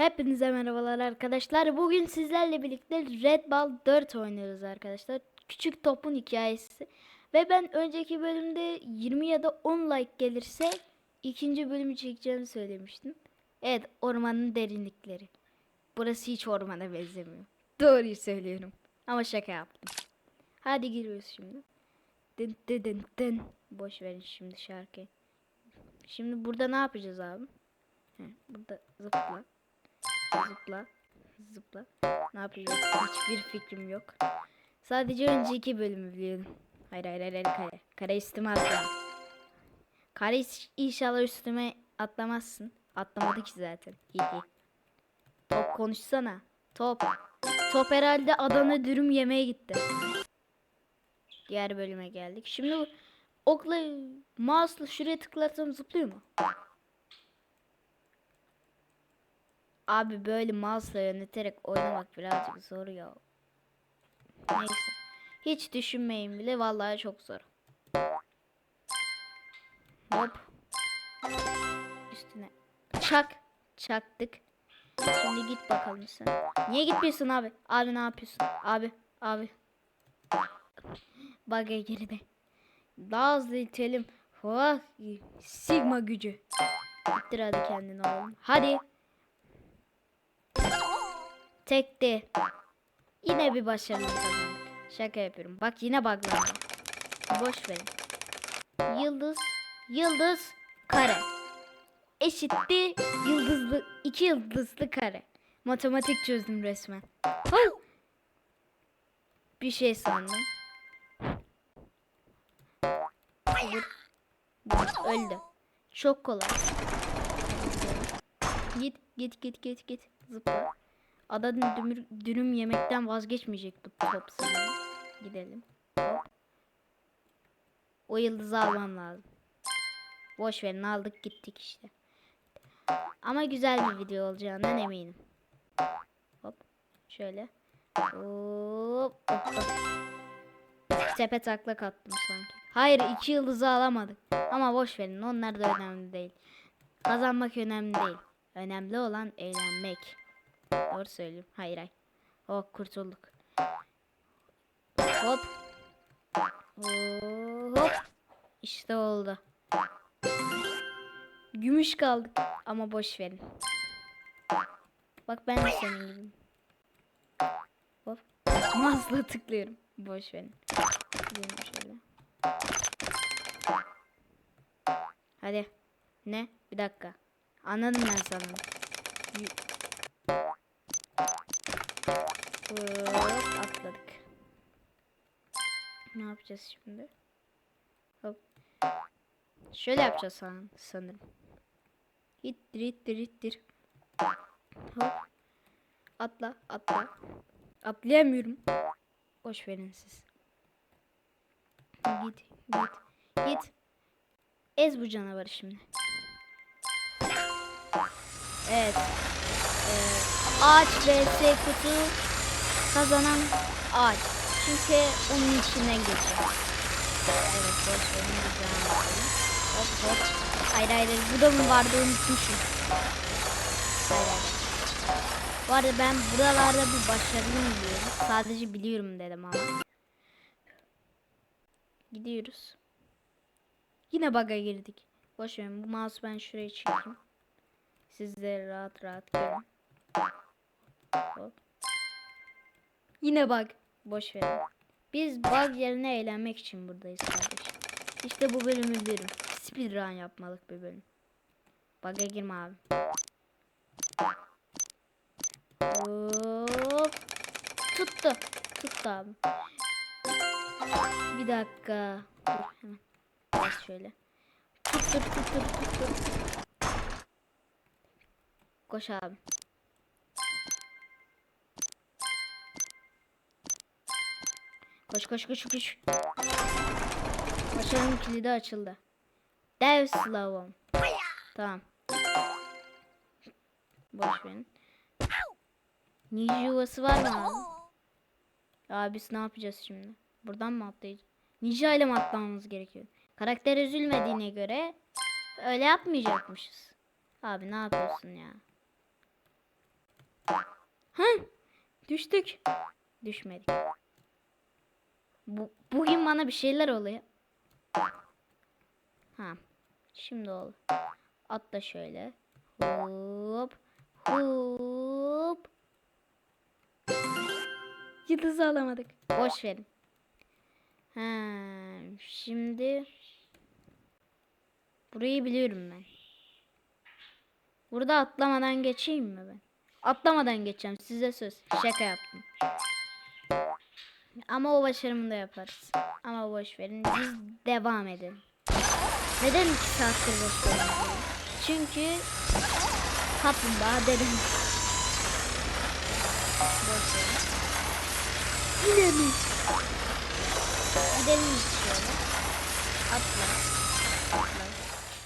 Hepinize merhabalar arkadaşlar. Bugün sizlerle birlikte Red Ball 4 oynuyoruz arkadaşlar. Küçük topun hikayesi. Ve ben önceki bölümde 20 ya da 10 like gelirse ikinci bölümü çekeceğimi söylemiştim. Evet ormanın derinlikleri. Burası hiç ormana benzemiyor. Doğruyu söylüyorum. Ama şaka yaptım. Hadi giriyoruz şimdi. Dın dın dın dın. Boş verin şimdi şarkıyı. Şimdi burada ne yapacağız abi? Burada zıpla. Zıpla. Zıpla. Ne yapacağız? Hiçbir fikrim yok. Sadece önceki bölümü biliyorum. Hayır hayır hayır, hayır kare. Kare üstüme atlama. Kare inşallah üstüme atlamazsın. Atlamadı ki zaten. İyi. Top konuşsana. Top. Top herhalde Adana dürüm yemeye gitti. Diğer bölüme geldik. Şimdi okla mouse'la şuraya tıklarsam zıplıyor mu? Abi böyle mouse'la yöneterek oynamak birazcık zor ya. Neyse. Hiç düşünmeyin bile vallahi çok zor. Hop. Üstüne. Çak. Çaktık. Şimdi git bakalım sen. Niye gitmiyorsun abi? Abi ne yapıyorsun? Abi. Abi. Bug'a girdi. Daha hızlı itelim. Oh, Sigma gücü. İttir hadi kendini oğlum. Hadi. Tekti. Yine bir başarılı kazandık. Şaka yapıyorum. Bak yine buglandım. Boş verin. Yıldız, yıldız, kare. Eşitti yıldızlı, iki yıldızlı kare. Matematik çözdüm resmen. Huh! Bir şey sandım. Vur, Öldü. Çok kolay. Git git git git git. Zıpla. Adanın dümür, dürüm yemekten vazgeçmeyecek bu top sanırım. Gidelim. Hop. O yıldızı almam lazım. Boş verin aldık gittik işte. Ama güzel bir video olacağından eminim. Hop. Şöyle. Hop. hop, hop. Tepe taklak attım sanki. Hayır iki yıldızı alamadık. Ama boş verin onlar da önemli değil. Kazanmak önemli değil. Önemli olan eğlenmek. Doğru söylüyorum. Hayır hayır. Oh kurtulduk. Hop. Hop. İşte oldu. Gümüş kaldık. Ama boş verin. Bak ben de senin gibiyim. Hop. Mouse'la tıklıyorum. Boş verin. Gidelim şöyle. Hadi. Ne? Bir dakika. Anladım ben sana. Hop atladık. Ne yapacağız şimdi? Hop. Şöyle yapacağız san sanırım. İttir ittir ittir. Hop. Atla atla. Atlayamıyorum. Boş verin siz. Git git git. Ez bu canavarı şimdi. Evet. Ee, ağaç vs kutu kazanan ağaç. Çünkü onun içinden geçiyor. Evet boş verin güzel. Hop hop. Hayır hayır bu da mı vardı unutmuşum. Hayır hayır. Bu arada ben buralarda bir başarılıyım diyorum. Sadece biliyorum dedim ama. Gidiyoruz. Yine bug'a girdik. Boş verin bu mouse ben şuraya çekeyim. Siz de rahat rahat görün. Hop. Yine bug. Boş verin. Biz bug yerine eğlenmek için buradayız kardeşim. İşte bu bölümü bilirim. Speedrun yapmalık bir bölüm. Bug'a girme abi. Hop. Tuttu. Tuttu abi. Bir dakika. Dur hemen. Biraz şöyle. Tuttur tuttur tuttur. Koş abi. Koş koş koş koş. Başarının kilidi açıldı. Dev slalom. Tamam. Boş verin. Ninja yuvası var mı abi? Ya biz ne yapacağız şimdi? Buradan mı atlayacağız? Ninja ile mi atlamamız gerekiyor? Karakter üzülmediğine göre öyle yapmayacakmışız. Abi ne yapıyorsun ya? Düştük. Düşmedik. Bu, bugün bana bir şeyler oluyor. Ha. Şimdi oldu. Atla şöyle. Hop. Hop. Yıldızı alamadık. Boş verin. Ha, şimdi burayı biliyorum ben. Burada atlamadan geçeyim mi ben? Atlamadan geçeceğim size söz. Şaka yaptım. Ama o başarımı da yaparız. Ama boş verin. Biz devam edelim. Neden iki saattir boş? Çünkü kaplumbağa dedim. Boş verin. Yine mi? Gidelim şöyle. Atla. Atla.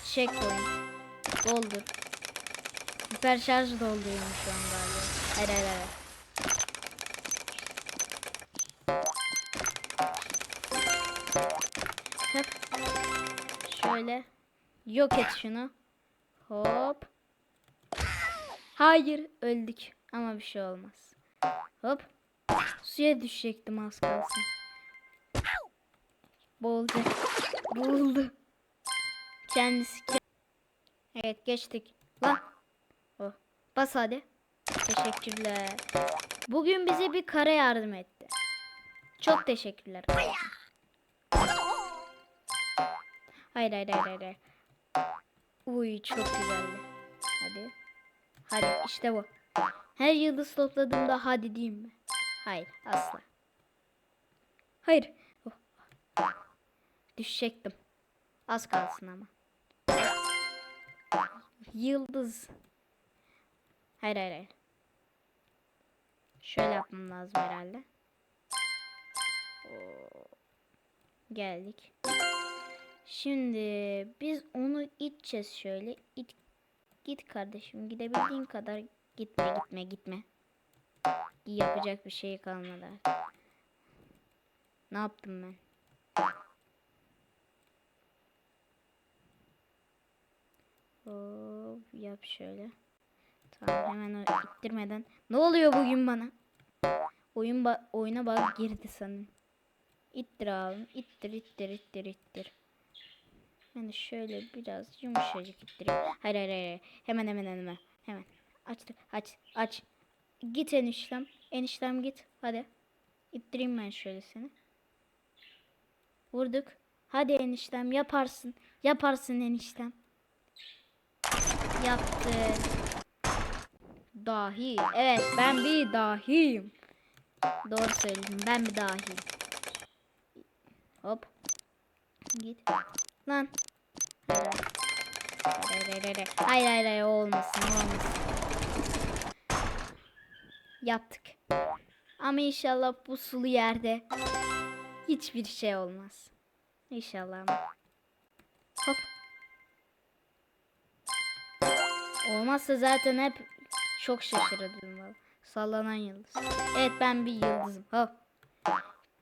Checkpoint. Doldur. Süper şarj dolduruyorum şu an galiba. Hayır hayır hayır. Yok et şunu. Hop. Hayır öldük. Ama bir şey olmaz. Hop. Suya düşecektim az kalsın. Boğulacak. Boğuldu. Kendisi. ke- Evet geçtik. Lan. Oh. Bas hadi. Teşekkürler. Bugün bize bir kare yardım etti. Çok teşekkürler. Hayır hayır hayır hayır. Uy çok güzeldi. Hadi. Hadi işte bu. Her yıldız topladığımda hadi diyeyim mi? Hayır asla. Hayır. Oh. Düşecektim. Az kalsın ama. Yıldız. Hayır hayır hayır. Şöyle yapmam lazım herhalde. Oo. Geldik. Şimdi biz onu iteceğiz şöyle. İt, git kardeşim gidebildiğin kadar gitme gitme gitme. Yapacak bir şey kalmadı. Ne yaptım ben? Hop yap şöyle. Tamam hemen o ittirmeden. Ne oluyor bugün bana? Oyun ba oyuna bak girdi sanırım. İttir abi. İttir ittir ittir ittir. Yani şöyle biraz yumuşacık ittireyim. Hayır hayır hayır. Hemen hemen hemen. Hemen. Açtık. Aç. Aç. Git eniştem. Eniştem git. Hadi. İttireyim ben şöyle seni. Vurduk. Hadi eniştem yaparsın. Yaparsın eniştem. Yaptı. Dahi. Evet ben bir dahiyim. Doğru söyledim. Ben bir dahiyim. Hop. Git. Lan. Hayır hayır hayır. Olmasın olmasın. Yaptık. Ama inşallah bu sulu yerde hiçbir şey olmaz. İnşallah. Hop. Olmazsa zaten hep çok şaşırırdım valla. Sallanan yıldız. Evet ben bir yıldızım. Hop.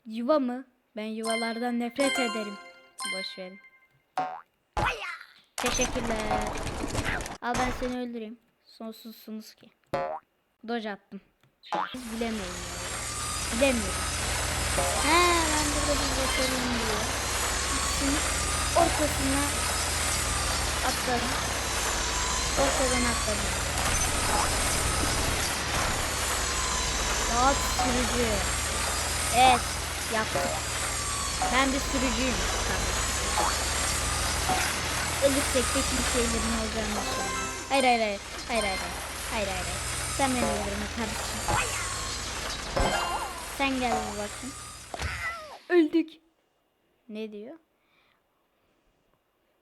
Yuva mı? Ben yuvalardan nefret ederim. Boş verin. Teşekkürler. Al ben seni öldüreyim. Sonsuzsunuz ki. Doj attım. Biz bilemeyiz. ya. Bilemiyorum. He ben burada bir basalım diyor. Şimdi ortasına atladım. Ortadan atladım. Rahat sürücü. Evet yaptım. Ben bir sürücüyüm. Ölürsek de kimselerin olacağını düşünüyorum. Hayır hayır hayır. Hayır hayır hayır. Hayır hayır hayır. Sen beni öldürme kardeşim. Sen gel bir bakayım. Öldük. Ne diyor?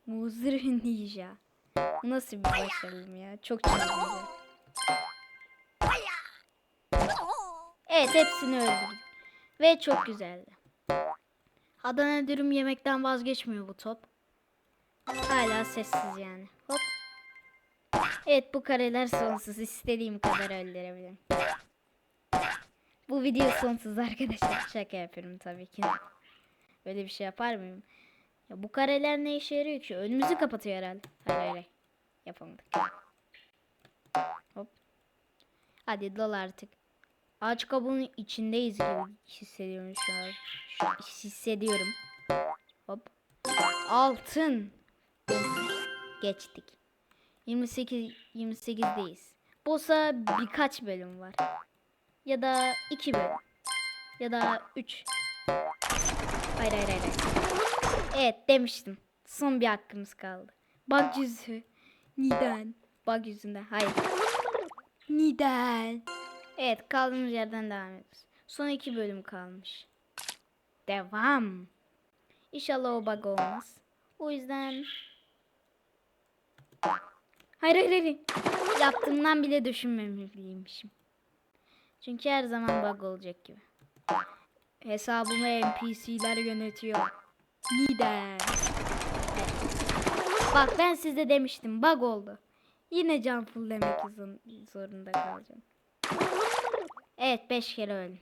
Muzır ninja. Nasıl bir başarılım ya? Çok çılgınca. Evet hepsini öldürdüm. Ve çok güzeldi. Adana dürüm yemekten vazgeçmiyor bu top. Hala sessiz yani. Hop. Evet bu kareler sonsuz. İstediğim kadar öldürebilirim. Bu video sonsuz arkadaşlar. Şaka yapıyorum tabii ki. Öyle bir şey yapar mıyım? Ya bu kareler ne işe yarıyor ki? Önümüzü kapatıyor herhalde. Hayır. hayır. Yapamadık. Hop. Hadi dol artık. Ağaç kabuğunun içindeyiz gibi hissediyorum şu an. Şu- hissediyorum. Hop. Altın. Geçtik. 28 28'deyiz. Boss'a birkaç bölüm var. Ya da iki bölüm. Ya da üç. Hayır hayır hayır. hayır. Evet demiştim. Son bir hakkımız kaldı. Bak yüzü. Neden? Bak yüzünde. Hayır. Neden? Evet kaldığımız yerden devam ediyoruz. Son iki bölüm kalmış. Devam. İnşallah o bug olmaz. O yüzden... Hayır hayır hayır. Yaptığımdan bile düşünmemeliymişim. Çünkü her zaman bug olacak gibi. Hesabımı NPC'ler yönetiyor. Evet. Bak ben size demiştim bug oldu. Yine can fulllemek zor- zorunda kalacağım. Evet 5 kere öldüm.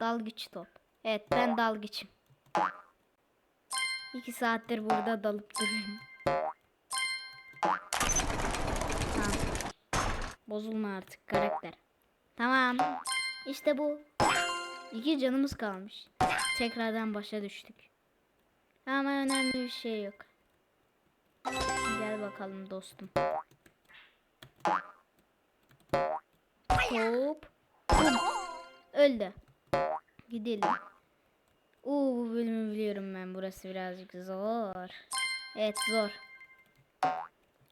Dalgıç top. Evet ben dalgıçım. 2 saattir burada dalıp duruyorum. Bozulma artık karakter. Tamam. İşte bu. İki canımız kalmış. Tekrardan başa düştük. Ama önemli bir şey yok. Gel bakalım dostum. Hop. Bum. Öldü. Gidelim. Oo bu bölümü biliyorum ben. Burası birazcık zor. Evet zor.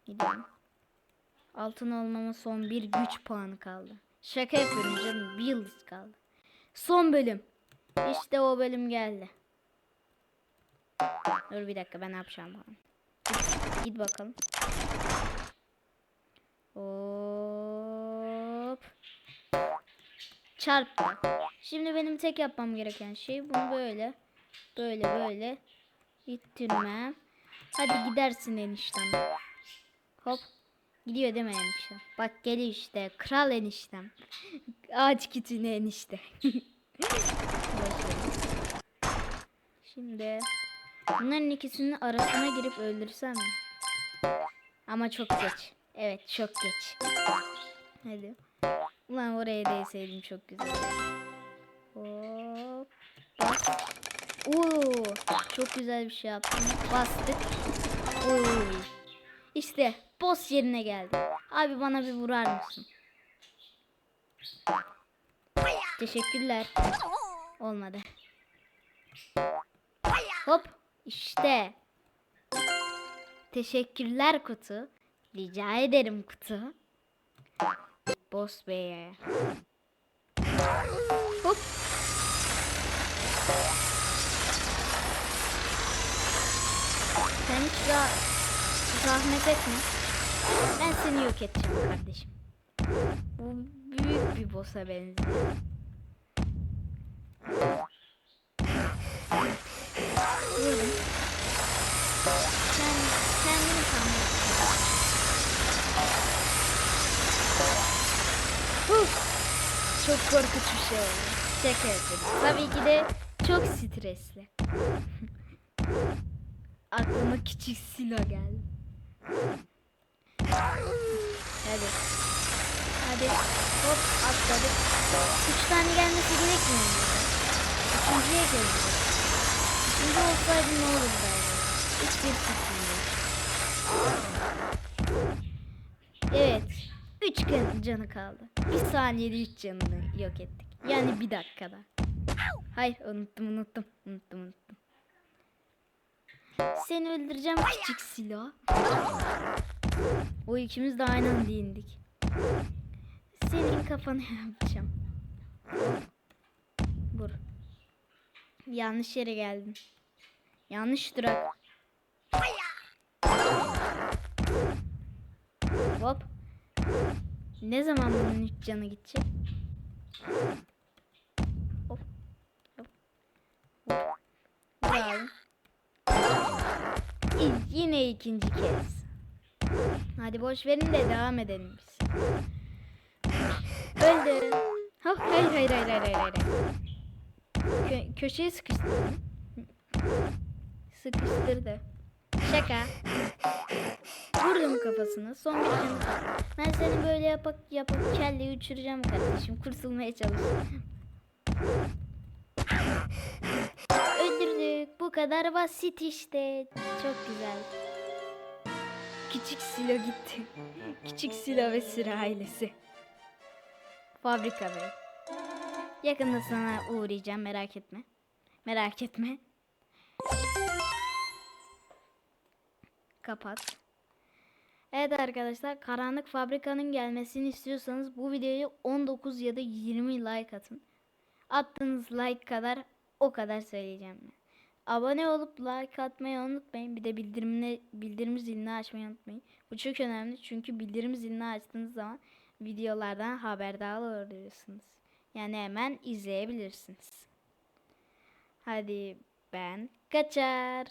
Gidelim. Altın olmama son bir güç puanı kaldı. Şaka yapıyorum canım. Bir yıldız kaldı. Son bölüm. İşte o bölüm geldi. Dur bir dakika ben ne yapacağım bakalım. Git, git bakalım. Hop. Çarptı. Şimdi benim tek yapmam gereken şey bunu böyle böyle böyle ittirmem. Hadi gidersin eniştem. Hop. Gidiyor değil mi eniştem? Bak geliyor işte. Kral eniştem. Ağaç kitini enişte. Şimdi bunların ikisinin arasına girip öldürsem mi? Ama çok geç. Evet çok geç. Hadi. Ulan oraya değseydim çok güzel. Hop. Bas. Oo, çok güzel bir şey yaptım. Bastık. Oy. İşte boss yerine geldi. Abi bana bir vurar mısın? Teşekkürler. Olmadı. Hop. işte. Teşekkürler kutu. Rica ederim kutu. Boss Bey'e. Hop. Sen hiç daha zahmet etme. Ben seni yok edeceğim kardeşim. Bu büyük bir boss'a benziyor. Vurdum. Sen, sen beni. Çok korkunç bir şey oldu. Şaka yapıyorum. Tabii ki de çok stresli. Aklıma küçük silo geldi. Hadi. Hadi. Hop atladık. Üç tane gelmesi gerekmiyor mu? Üçüncüye geldi. Üçüncü olsaydı ne olurdu? Hiçbir fikrim yok. Evet. Üç can- canı kaldı. Bir saniyede üç canını yok ettik. Yani bir dakikada. Hayır unuttum unuttum. Unuttum unuttum. Seni öldüreceğim küçük silo. O ikimiz de aynı anda indik. Senin kafanı yapacağım. Vur. Yanlış yere geldin. Yanlış durak. Hop. Ne zaman bunun üç canı gidecek? Hop. Hop. Hop. Yine ikinci kez. Hadi boş verin de devam edelim biz. Öldü. Ha, hayır hayır hayır hayır hayır. hayır. Kö- köşeye sıkıştırdım. Sıkıştırdı. Şaka. Vurdum kafasını. Son bir canı. Ben seni böyle yapak yapak kelleyi uçuracağım kardeşim. Kurtulmaya çalış. Öldürdük. Bu kadar basit işte. Çok güzel. Küçük Silo gitti. Küçük Silo ve Sıra ailesi. Fabrika Bey. Yakında sana uğrayacağım merak etme. Merak etme. Kapat. Evet arkadaşlar karanlık fabrikanın gelmesini istiyorsanız bu videoya 19 ya da 20 like atın. Attığınız like kadar o kadar söyleyeceğim. ben. Abone olup like atmayı unutmayın. Bir de bildirimle bildirim zilini açmayı unutmayın. Bu çok önemli çünkü bildirim zilini açtığınız zaman videolardan haberdar oluyorsunuz. Yani hemen izleyebilirsiniz. Hadi ben kaçar.